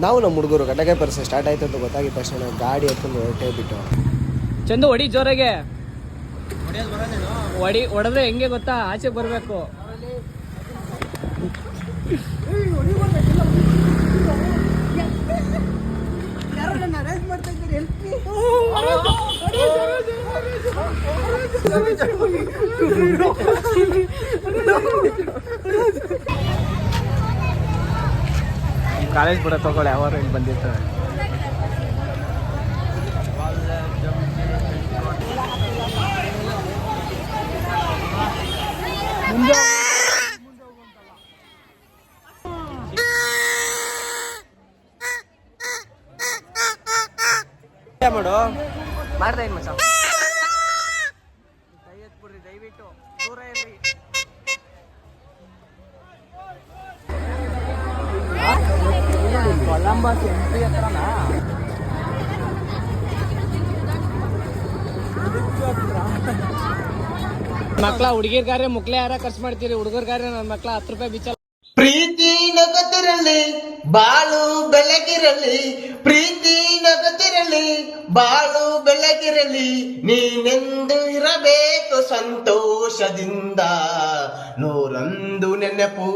ನಾವು ನಮ್ಮ ಹುಡುಗರು ಗಡ್ಡಕಾಯಿ ಪರಿಸೆ ಸ್ಟಾರ್ಟ್ ಆಯ್ತು ಅಂತ ಗೊತ್ತಾಗಿದ ತಕ್ಷಣ ಗಾಡಿ ಎತ್ಕೊಂಡು ಹೊರಟೇ ಬಿಟ್ಟು. ಚಂದು ಹೊಡಿ ಜೋರಾಗೆ. ಹೊಡಿ ಹೊಡೆದ್ರೆ ಹೆಂಗೆ ಗೊತ್ತಾ? ಆಚೆ ಬರಬೇಕು. ಕಾಲೇಜ್ ಬಿಡ ತಗೊಳ್ಳಿ ಅವರು ಇಲ್ಲಿ ಬಂದಿರ್ತಾರೆ. ಮಾಡು. ಮಾಡ್ದೆ ಏನು ಮಚ್ಚ. ದಯವಿಟ್ಟು. ದೂರ ಇರ್ರಿ. ಕೊಲಂಬಸ್ ಎಂಟ್ರಿ ಹತ್ರನಾ ಮಕ್ಳ ಹುಡುಗಿರ್ಗಾರೆ ಮುಕ್ಳೆ ಯಾರ ಖರ್ಚು ಮಾಡ್ತೀರಿ? ಹುಡುಗರ್ಗಾರೆ ನನ್ನ ಮಕ್ಳ ಹತ್ತು ರೂಪಾಯಿ ಬಿಚ್ಚಲ್ಲ. ಪ್ರೀತಿ ನಗತಿರಲಿ ಬಾಳು ಬೆಳಗಿರಲಿ ಪ್ರೀತಿ ನಗತಿರಲಿ ಬಾಳು ಬೆಳಗಿರಲಿ ನೀನೆಂದು ಇರಬೇಕು ಸಂತೋಷದಿಂದ. ನೂರೊಂದು ನೆನಪು